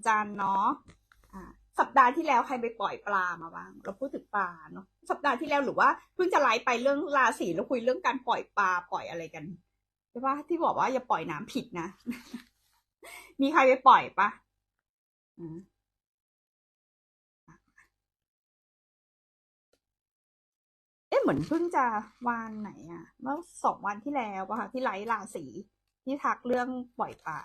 อาจารย์เนาะอ่าสัปดาห์ที่แล้วใครไปปล่อยปลามาบ้าง เราพูดถึงปลาเนาะสัปดาห์ที่แล้วหรือว่าเพิ่งจะไลฟ์ไปเรื่องราศีแล้วคุยเรื่องการปล่อยปลาปล่อยอะไรกันใช่ปะที่บอกว่าอย่าปล่อยน้ำผิดนะ มีใครไปปล่อยปะเอ๊ะเหมือนเพิ่งจะวันไหนอะเมื่อสองวันที่แล้วปะค่ะที่ไลฟ์ราศีที่ทักเรื่องปล่อยปลา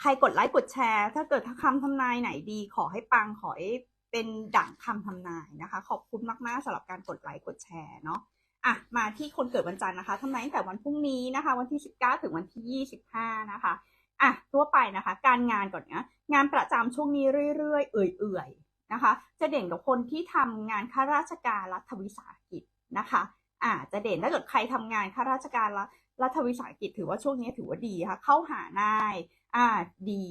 ใครกดไลค์กดแชร์ ถ้าเกิดคำทำนายไหนดี ขอให้ปังขอให้เป็นดั่งคำทำนายนะคะ ขอบคุณมากๆสำหรับการกดไลค์กดแชร์เนาะอะมาที่คนเกิดวันจันทร์นะคะทำนายตั้งแต่วันพรุ่งนี้นะคะ วันที่ 19 ถึงวันที่ 25 นะคะอะทั่วไปนะคะ การงานก่อนนะงานประจำช่วงนี้เรื่อยๆ เอื่อยๆนะคะ จะเด่นกับคนที่ทำงานข้าราชการรัฐวิสาหกิจนะคะอะจะเด่นถ้าเกิดใครทำงานข้าราชการรัฐวิสาหกิจถือว่าช่วงนี้ถือว่าดีค่ะ เข้าหานาย อ่าดี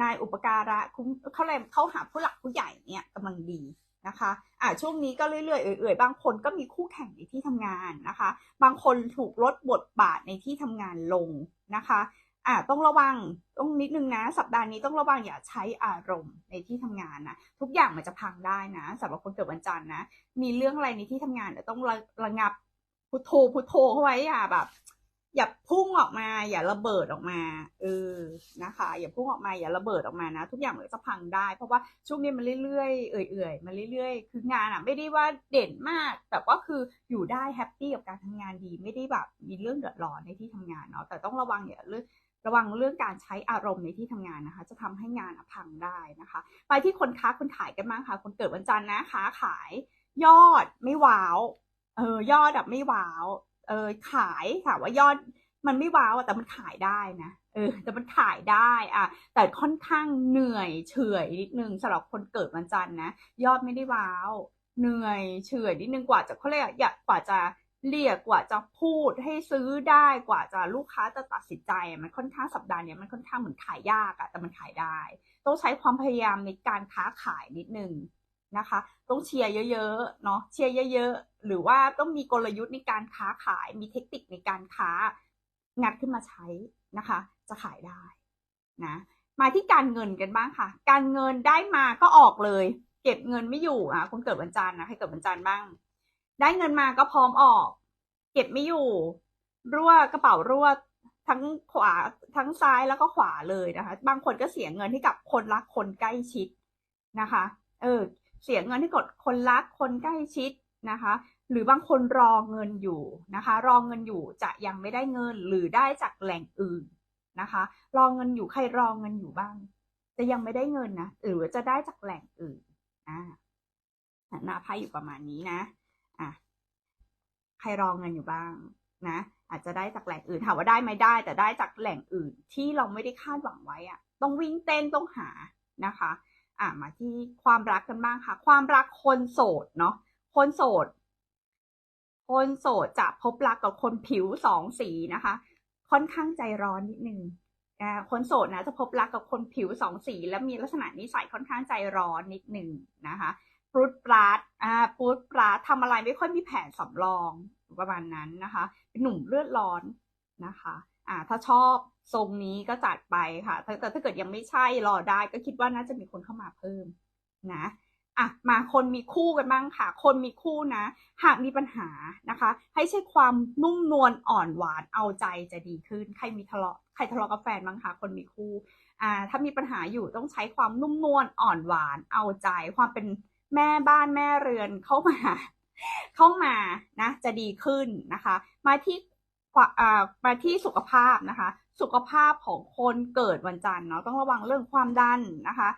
นายอุปการะคุ้มเขาเรียกเขาหาผู้หลักผู้ใหญ่เนี่ยกำลังดีนะคะอ่าช่วงนี้ก็เรื่อยๆเอื่อยๆบางคนก็มีคู่แข่งในที่ทำงานนะคะ บางคนถูกลดบทบาทในที่ทำงานลงนะคะอ่าต้องระวังต้องนิดนึงนะ สัปดาห์นี้ต้องระวังอย่าใช้อารมณ์ในที่ทำงานนะทุกอย่างมันจะพังได้นะสำหรับคนเกิดวันจันทร์นะมีเรื่องอะไรในที่ทำงานเดี๋ยวต้องระระงับพุทโธพุทโธเข้าไว้อย่าแบบ อย่าพุ่งออกมา อย่าระเบิดออกมา เออนะคะ อย่าพุ่งออกมาอย่าระเบิดออกมานะ ทุกอย่างมันจะพังได้ เพราะว่าช่วงนี้มันเรื่อยๆเอื่อยๆมาเรื่อยๆ คืองานอะ ไม่ได้ว่าเด่นมาก แต่ว่าคืออยู่ได้แฮปปี้กับการทำงานดี ไม่ได้แบบมีเรื่องเดือดร้อนในที่ทำงานเนาะแต่ต้องระวังอย่าเรื่องระวังเรื่องการใช้อารมณ์ในที่ทำงานนะคะ จะทำให้งานพังได้นะคะ ไปที่คนค้าคนขายกันบ้างค่ะ คนเกิดวันจันทร์นะค้าขายยอดไม่ว้าวเออยอดแบบไม่ว้าว เออขายถามว่ายอดมันไม่ว้าวแต่มันขายได้นะเออแต่มันขายได้อะแต่ค่อนข้างเหนื่อยเฉื่อยนิดนึงสำหรับคนเกิดวันจันทร์นะยอดไม่ได้ว้าวเหนื่อยเฉื่อยนิดนึงกว่าจะเขาเรียกอยากกว่าจะเรียกกว่าจะพูดให้ซื้อได้กว่าจะลูกค้าจะตัดสินใจ มันค่อนข้างสัปดาห์นี้มันค่อนข้างเหมือนขายยากอะแต่มันขายได้ ต้องใช้ความพยายามในการค้าขายนิดนึง นะคะ ต้องเชียร์เยอะๆเนาะเชียร์เยอะๆ หรือว่าต้องมีกลยุทธ์ในการค้าขาย มีเทคนิคในการค้า งัดขึ้นมาใช้นะคะ จะขายได้นะมาที่การเงินกันบ้างค่ะ การเงินได้มาก็ออกเลย เก็บเงินไม่อยู่อะคนเกิดวันจันทร์นะใครเกิดวันจันทร์บ้าง ได้เงินมาก็พร้อมออก เก็บไม่อยู่ รั่วกระเป๋ารั่วทั้งขวาทั้งซ้ายแล้วก็ขวาเลยนะคะ บางคนก็เสียเงินให้กับคนรักคนใกล้ชิดนะคะ เออ เสียเงินให้กับคนรักคนใกล้ชิดนะคะ หรือบางคนรอเงินอยู่นะคะ รอเงินอยู่จะยังไม่ได้เงินหรือได้จากแหล่งอื่นนะคะ รอเงินอยู่ใครรอเงินอยู่บ้าง จะยังไม่ได้เงินนะหรือจะได้จากแหล่งอื่นอ่าหน้าไพ่อยู่ประมาณนี้นะอะใครรอเงินอยู่บ้างนะอาจจะได้จากแหล่งอื่นถามว่าได้ไม่ได้ แต่ได้จากแหล่งอื่นที่เราไม่ได้คาดหวังไว้อะต้องวิ่งเต้นต้องหานะคะ อ่ามาที่ความรักกันบ้างค่ะ ความรักคนโสดเนาะคนโสด คนโสดจะพบรักกับคนผิวสองสีนะคะ ค่อนข้างใจร้อนนิดนึงคนโสดนะจะพบรักกับคนผิวสองสี และมีลักษณะนิสัยค่อนข้างใจร้อนนิดนึงนะคะปรุดปราดอ่าปรุดปราดทำอะไรไม่ค่อยมีแผนสำรองประมาณนั้นนะคะ เป็นหนุ่มเลือดร้อนนะคะ อ่าถ้าชอบทรงนี้ก็จัดไปค่ะ แต่ถ้าเกิดยังไม่ใช่รอได้ก็คิดว่าน่าจะมีคนเข้ามาเพิ่มนะอะมาคนมีคู่กันบ้างค่ะ คนมีคู่นะ หากมีปัญหานะคะ ให้ใช้ความนุ่มนวลอ่อนหวานเอาใจจะดีขึ้น ใครมีทะเลาะใครทะเลาะกับแฟนบ้างคะคนมีคู่อ่าถ้ามีปัญหาอยู่ต้องใช้ความนุ่มนวลอ่อนหวานเอาใจ ความเป็นแม่บ้านแม่เรือนเข้ามา เข้ามานะ จะดีขึ้นนะคะ มาที่ มาที่สุขภาพนะคะ สุขภาพของคนเกิดวันจันทร์เนาะต้องระวังเรื่องความดันนะคะ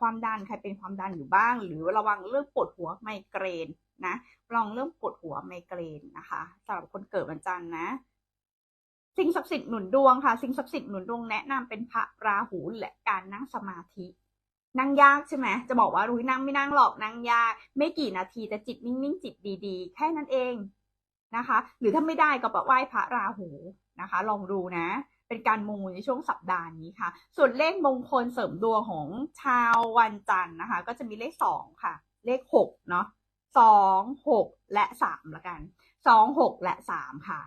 ความดันใครเป็นความดันอยู่บ้าง หรือระวังเรื่องปวดหัวไมเกรนนะลองเรื่องปวดหัวไมเกรนนะคะสำหรับคนเกิดวันจันทร์นะ สิ่งศักดิ์สิทธิ์หนุนดวงค่ะ สิ่งศักดิ์สิทธิ์หนุนดวงแนะนำเป็นพระราหูและการนั่งสมาธินั่งยากใช่ไหม จะบอกว่ารุ้ยนั่งไม่นั่งหรอกนั่งยาก ไม่กี่นาทีแต่จิตนิ่งๆจิตดีๆ แค่นั้นเอง นะคะ หรือถ้าไม่ได้ก็ไปไหว้พระราหูนะคะ ลองดูนะ เป็นการมูในช่วงสัปดาห์นี้ค่ะ ส่วนเลขมงคลเสริมดวงของชาววันจันทร์นะคะ ก็จะมีเลขสองค่ะ เลขหกเนาะสองหกและสามละกันสองหกและสามค่ะ